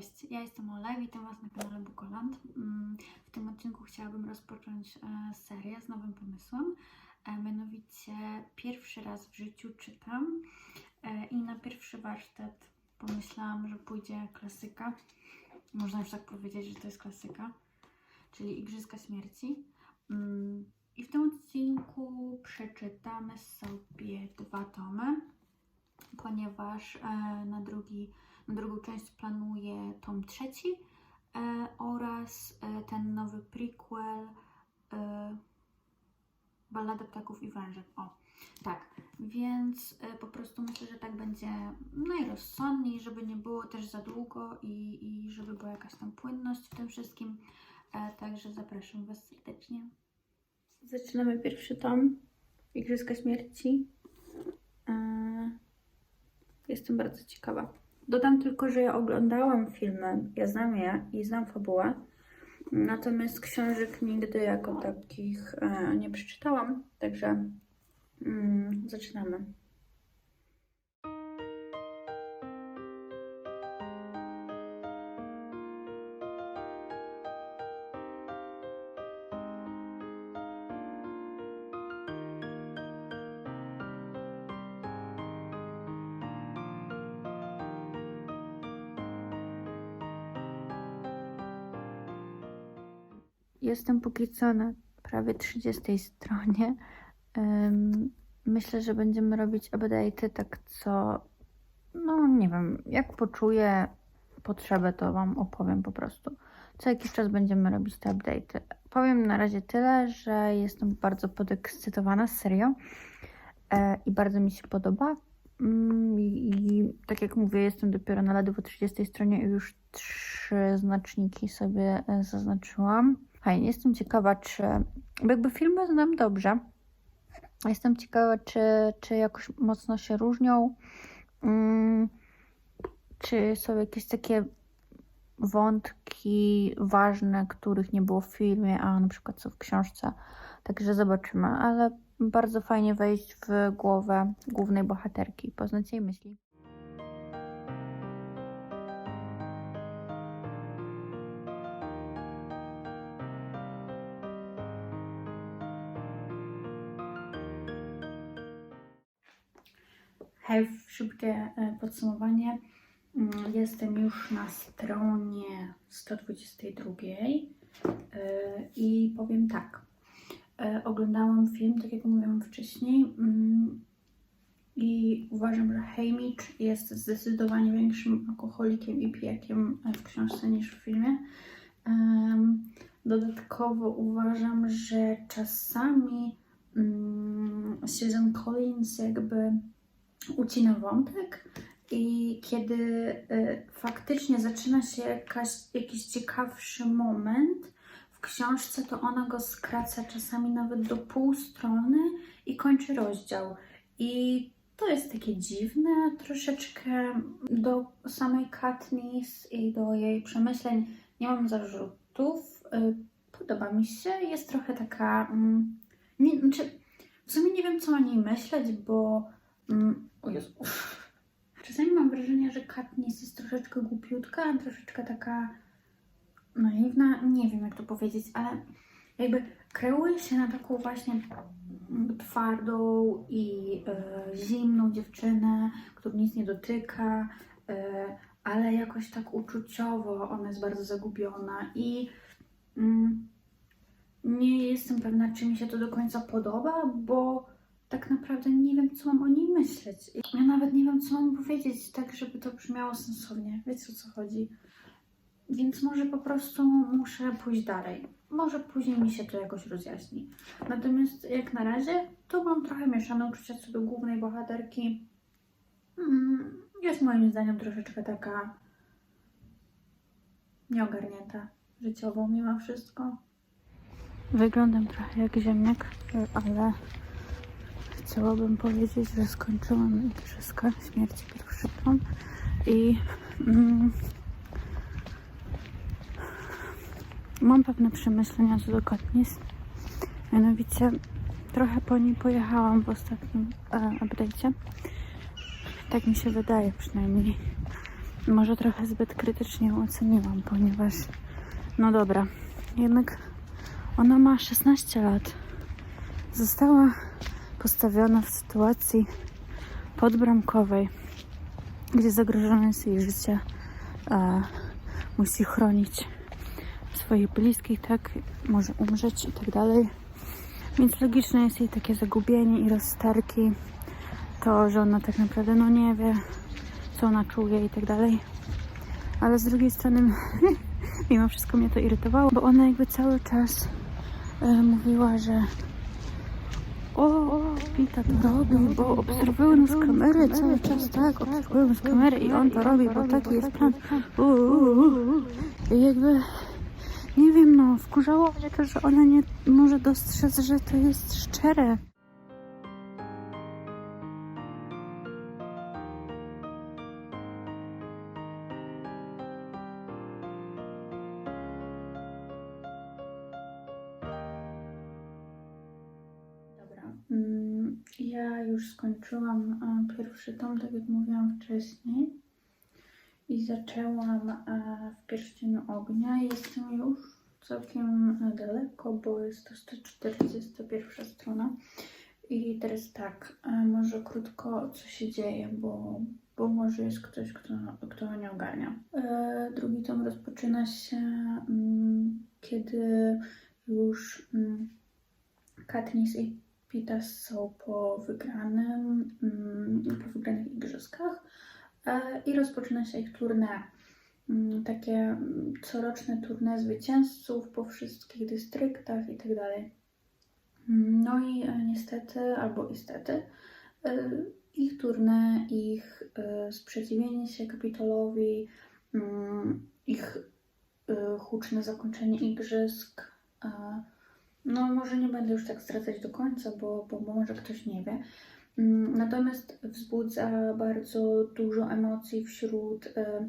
Cześć, ja jestem Ola, witam Was na kanale Bukoland. Mm, W tym odcinku chciałabym rozpocząć e, serię z nowym pomysłem. E, Mianowicie pierwszy raz w życiu czytam e, i na pierwszy warsztat pomyślałam, że pójdzie klasyka. Można już tak powiedzieć, że to jest klasyka, czyli Igrzyska Śmierci. Mm, I w tym odcinku przeczytamy sobie dwa tomy, ponieważ na drugi drugą część planuję tom trzeci e, oraz e, ten nowy prequel e, Ballada Ptaków i Węży. O, tak. Więc e, po prostu myślę, że tak będzie najrozsądniej, żeby nie było też za długo i, i żeby była jakaś tam płynność w tym wszystkim. E, także zapraszam Was serdecznie. Zaczynamy pierwszy tom Igrzyska Śmierci. E, Jestem bardzo ciekawa. Dodam tylko, że ja oglądałam filmy, ja znam je i znam fabułę, natomiast książek nigdy jako takich e, nie przeczytałam, także mm, zaczynamy. Jestem póki co na prawie 30 stronie. Myślę, że będziemy robić update'y tak co, no nie wiem, jak poczuję potrzebę, to Wam opowiem po prostu. Co jakiś czas będziemy robić te update'y. Powiem na razie tyle, że jestem bardzo podekscytowana, serio. E, I bardzo mi się podoba. Mm, I, tak jak mówię, jestem dopiero na ledwo 30 stronie i już trzy znaczniki sobie e, zaznaczyłam. Fajnie, jestem ciekawa, czy jakby filmy znam dobrze. Jestem ciekawa, czy, czy jakoś mocno się różnią. Mm, czy są jakieś takie wątki ważne, których nie było w filmie, a na przykład są w książce. Także zobaczymy, ale bardzo fajnie wejść w głowę głównej bohaterki i poznać jej myśli. Hej, szybkie e, podsumowanie. Mm, Jestem już na stronie 122 e, i powiem tak. E, Oglądałam film, tak jak mówiłam wcześniej, mm, i uważam, że Haymitch jest zdecydowanie większym alkoholikiem i pijakiem w książce niż w filmie. Dodatkowo uważam, że czasami mm, Susan Collins jakby ucina wątek i kiedy y, faktycznie zaczyna się jakaś, jakiś ciekawszy moment w książce, to ona go skraca czasami nawet do pół strony i kończy rozdział. I to jest takie dziwne troszeczkę do samej Katniss i do jej przemyśleń. Nie mam zarzutów. Y, Podoba mi się. Jest trochę taka. mm, Nie, znaczy, w sumie nie wiem, co o niej myśleć, bo. mm, O Jezu. Czasami mam wrażenie, że Katniss jest troszeczkę głupiutka, troszeczkę taka naiwna. Nie wiem, jak to powiedzieć, ale jakby kreuje się na taką właśnie twardą i e, zimną dziewczynę, która nic nie dotyka, e, ale jakoś tak uczuciowo ona jest bardzo zagubiona i mm, nie jestem pewna, czy mi się to do końca podoba, bo tak naprawdę nie wiem, co mam o niej myśleć. Ja nawet nie wiem, co mam powiedzieć, tak żeby to brzmiało sensownie. Wiecie o co chodzi? Więc może po prostu muszę pójść dalej. Może później mi się to jakoś rozjaśni. Natomiast jak na razie, to mam trochę mieszane uczucia co do głównej bohaterki. Mm, Jest moim zdaniem troszeczkę taka nieogarnięta życiowo mimo wszystko. Wyglądam trochę jak ziemniak, ale chciałabym powiedzieć, że skończyłam Igrzyska Śmierci pierwszy tom i mm, mam pewne przemyślenia co do Katniss. Mianowicie trochę po niej pojechałam w ostatnim e, update'cie. Tak mi się wydaje przynajmniej. może trochę zbyt krytycznie ją oceniłam, ponieważ no dobra, jednak ona ma 16 lat. Została postawiona w sytuacji podbramkowej, gdzie zagrożone jest jej życie. E, musi chronić swoich bliskich, tak, może umrzeć i tak dalej. Więc logiczne jest jej takie zagubienie i rozsterki. To, że ona tak naprawdę no nie wie, co ona czuje i tak dalej. Ale z drugiej strony, mimo wszystko mnie to irytowało, bo ona jakby cały czas e, mówiła, że o, Pita to robi, bo obserwują nas kamery cały czas, tak, obserwują z kamery i on to robi, bo taki jest plan. Uuu. I jakby, nie wiem, no, wkurzało mnie to, że ona nie może dostrzec, że to jest szczere. Mm, Ja już skończyłam pierwszy tom, tak jak mówiłam wcześniej. I zaczęłam e, w pierścieniu ognia. Jestem już całkiem e, daleko, bo jest to 141 strona. I teraz tak, e, może krótko co się dzieje, bo, bo może jest ktoś, kto, kto nie ogarnia. Drugi tom rozpoczyna się, mm, kiedy już mm, Katniss i Pitas są po wygranym, mm, po wygranych igrzyskach i rozpoczyna się ich tournée. Mm, Takie mm, coroczne tournée zwycięzców po wszystkich dystryktach i tak. Mm, No i e, niestety, albo istety, e, ich tournée, ich e, sprzeciwienie się kapitolowi, ich e, huczne zakończenie igrzysk, e, no, może nie będę już tak stracać do końca, bo, bo może ktoś nie wie. Mm, Natomiast wzbudza bardzo dużo emocji wśród e,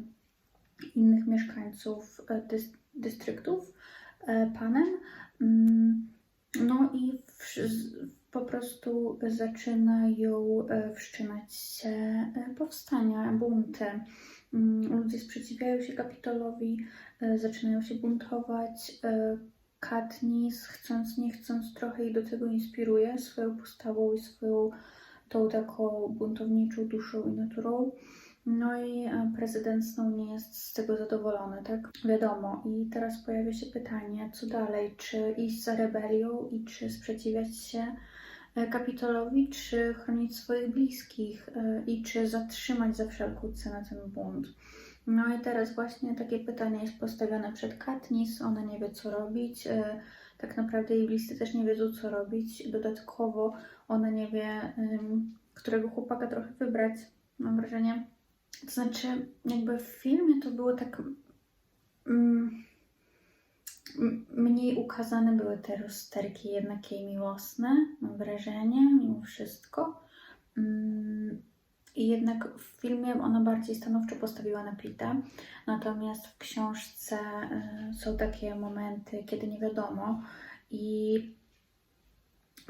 innych mieszkańców e, dys, dystryktów e, panem. Mm, No i po prostu zaczynają wszczynać się powstania, bunty. Mm, Ludzie sprzeciwiają się kapitolowi, zaczynają się buntować. Katniss, chcąc nie chcąc, trochę ich do tego inspiruje swoją postawą i swoją tą taką buntowniczą duszą i naturą. No i e, prezydent Snow nie jest z tego zadowolony, tak? Wiadomo. I teraz pojawia się pytanie, co dalej? Czy iść za rebelią i czy sprzeciwiać się e, kapitolowi, czy chronić swoich bliskich e, i czy zatrzymać za wszelką cenę ten bunt? No i teraz właśnie takie pytanie jest postawione przed Katniss, ona nie wie co robić, tak naprawdę jej bliscy też nie wiedzą co robić, dodatkowo ona nie wie, którego chłopaka trochę wybrać, mam wrażenie. To znaczy, jakby w filmie to było tak mm, mniej ukazane były te rozterki jednak jej miłosne, mam wrażenie, mimo wszystko. Mm, I jednak w filmie ona bardziej stanowczo postawiła na Pita, natomiast w książce y, są takie momenty, kiedy nie wiadomo. I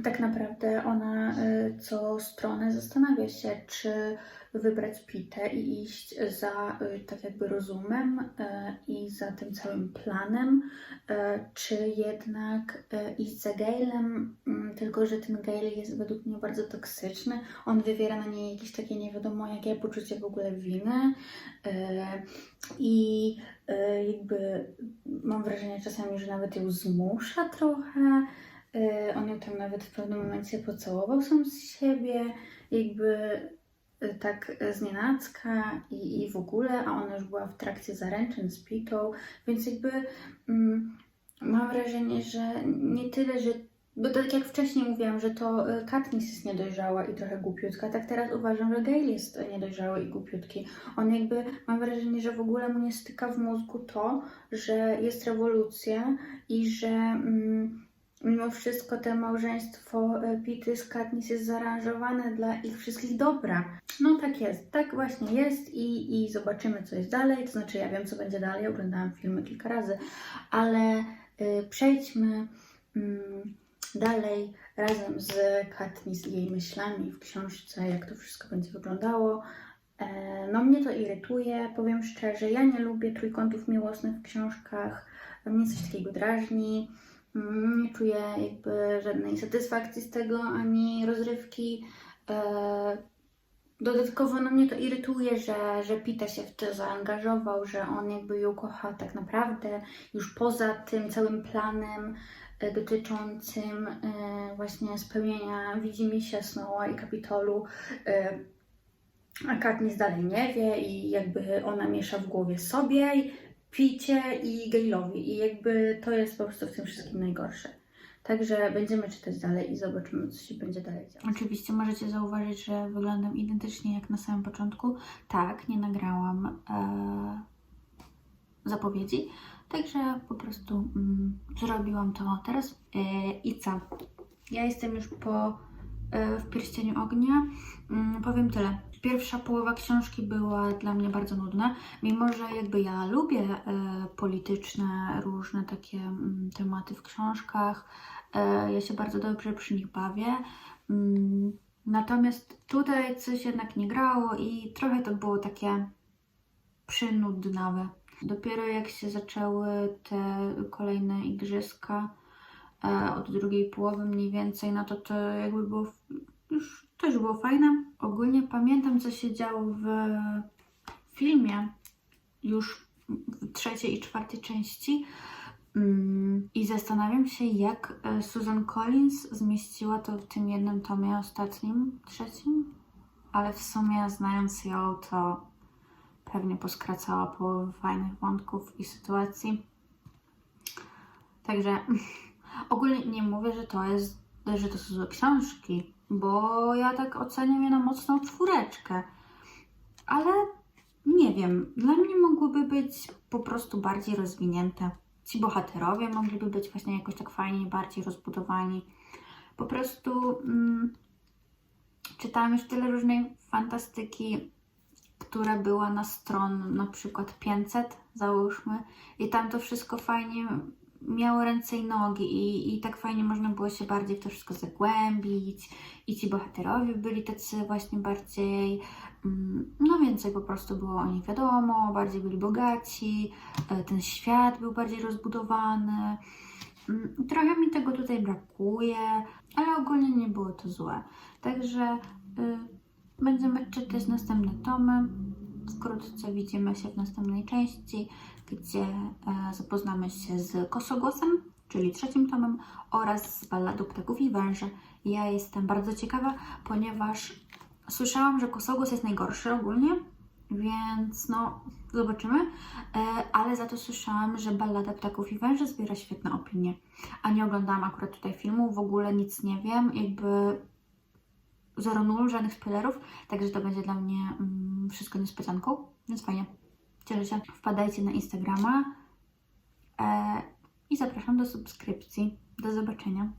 tak naprawdę ona y, co stronę zastanawia się, czy wybrać Pitę i iść za y, tak jakby rozumem y, i za tym całym planem, czy jednak iść za Gailem, mm, tylko że ten Gail jest według mnie bardzo toksyczny. On wywiera na niej jakieś takie nie wiadomo jakie poczucie w ogóle winy i jakby mam wrażenie czasami, że nawet ją zmusza trochę. Y, On ją tam nawet w pewnym momencie pocałował sam z siebie, jakby y, tak y, znienacka i, i w ogóle, a ona już była w trakcie zaręczyn z Pitą, więc jakby mm, mam wrażenie, że nie tyle, że bo tak jak wcześniej mówiłam, że to Katniss jest niedojrzała i trochę głupiutka, tak teraz uważam, że Gale jest niedojrzały i głupiutki. On jakby, mam wrażenie, że w ogóle mu nie styka w mózgu to, że jest rewolucja i że mm, mimo wszystko to małżeństwo e, Pity z Katniss jest zaaranżowane dla ich wszystkich dobra. No tak jest, tak właśnie jest i, i zobaczymy co jest dalej, to znaczy ja wiem co będzie dalej, oglądałam filmy kilka razy, ale y, przejdźmy mm, dalej razem z Katniss i jej myślami w książce, jak to wszystko będzie wyglądało. E, No mnie to irytuje, powiem szczerze, ja nie lubię trójkątów miłosnych w książkach, mnie coś takiego drażni, nie czuję jakby żadnej satysfakcji z tego, ani rozrywki. E, Dodatkowo no mnie to irytuje, że, że Pita się w to zaangażował, że on jakby ją kocha tak naprawdę już poza tym całym planem e, dotyczącym e, właśnie spełnienia widzimisię Snowa i Kapitolu. A Katniss dalej nie wie i jakby ona miesza w głowie sobie, Picie i Gale'owi i jakby to jest po prostu w tym wszystkim najgorsze. Także będziemy czytać dalej i zobaczymy, co się będzie dalej działo. Oczywiście możecie zauważyć, że wyglądam identycznie jak na samym początku. Tak, nie nagrałam e, zapowiedzi, także po prostu mm, zrobiłam to teraz. E, I co? Ja jestem już po e, w pierścieniu ognia. Mm, powiem tyle. Pierwsza połowa książki była dla mnie bardzo nudna, mimo że jakby ja lubię e, polityczne, różne takie mm, tematy w książkach. E, ja się bardzo dobrze przy nich bawię. Mm, natomiast tutaj coś jednak nie grało i trochę to było takie przynudnawe. Dopiero jak się zaczęły te kolejne igrzyska e, od drugiej połowy mniej więcej, no to to jakby było też było fajne. Ogólnie pamiętam, co się działo w filmie już w trzeciej i czwartej części. Mm, I zastanawiam się, jak e, Susan Collins zmieściła to w tym jednym tomie ostatnim, trzecim. Ale w sumie, znając ją, to pewnie poskracała połowę fajnych wątków i sytuacji. Także ogólnie nie mówię, że to jest, że to są złe książki, bo ja tak oceniam je na mocną czwóreczkę. Ale nie wiem, dla mnie mogłyby być po prostu bardziej rozwinięte. Ci bohaterowie mogliby być właśnie jakoś tak fajniej, bardziej rozbudowani. Po prostu mm, czytałam już tyle różnej fantastyki, która była na stron na przykład 500, załóżmy, i tam to wszystko fajnie miało ręce i nogi i, i tak fajnie można było się bardziej w to wszystko zagłębić i ci bohaterowie byli tacy właśnie bardziej, mm, no więcej po prostu było o nich wiadomo, bardziej byli bogaci, e, ten świat był bardziej rozbudowany. Mm, Trochę mi tego tutaj brakuje, ale ogólnie nie było to złe. Także y, będziemy czytać następne tomy. Wkrótce widzimy się w następnej części, gdzie e, zapoznamy się z Kosogłosem, czyli trzecim tomem, oraz z Balladu Ptaków i Węży. Ja jestem bardzo ciekawa, ponieważ słyszałam, że Kosogłos jest najgorszy ogólnie, więc no, zobaczymy. E, ale za to słyszałam, że Ballada Ptaków i Węży zbiera świetne opinie. A nie oglądałam akurat tutaj filmu, w ogóle nic nie wiem, jakby zero nul, żadnych spoilerów, także to będzie dla mnie mm, wszystko niespodzianką, więc fajnie. Cieszę się. Wpadajcie na Instagrama e, i zapraszam do subskrypcji. Do zobaczenia.